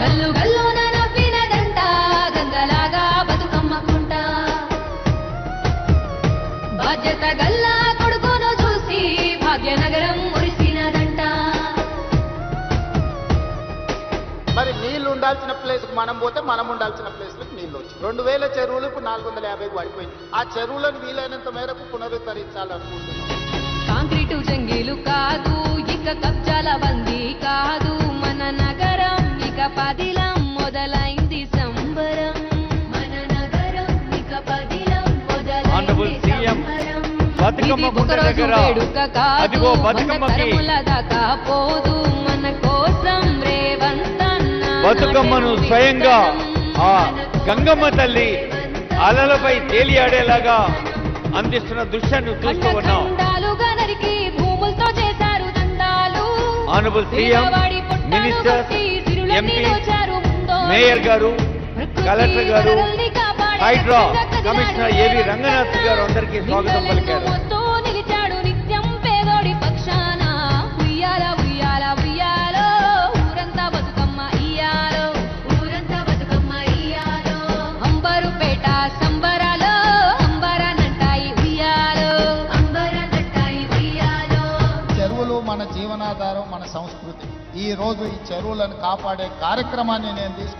గల్లు బాధ్యత కొడుకును చూసి భాగ్యనగరం మరి నీళ్ళు ఉండాల్సిన ప్లేస్ మనం పోతే మనం ఉండాల్సిన ప్లేస్లకు నీళ్ళు వచ్చి. రెండు వేల చెరువులు ఇప్పుడు నాలుగు వందల యాభైకి పడిపోయింది ఆ చెరువులను వీలైనంత మేరకు పునరుద్ధరించాలనుకుంటున్నాం. కాంక్రీటు జంగీలు కాదు మొదలైంది సంబరం. మన నగరం ఇక పదిలం మొదలైంది సంబరం. బతుకమ్మ దగ్గర. అదిగో బతుకమ్మకి పోదు. మన కోసం రేవంతన్న బతుకమ్మను స్వయంగా. ఆ గంగమ్మ తల్లి అలలపై తేలియాడేలాగా అందిస్తున్న దృశ్యాన్ని చూస్తూ ఉన్నాం. ఖండాలుగా నరికి భూములతో చేశారు మేయర్ గారు కలెక్టర్ గారు హైడ్రా కమిషనర్ ఏవి రంగనాథ్ గారు అందరికీ స్వాగతం పలికారు. నిలిచాడు నిత్యం పేదోడి పక్షాన ఉయ్యాల బతుకమ్మ చెరువులు మన జీవనాధారం మన సంస్కృతి. ఈ రోజు ఈ చెరువులను కాపాడే కార్యక్రమాన్ని నేను తీసుకు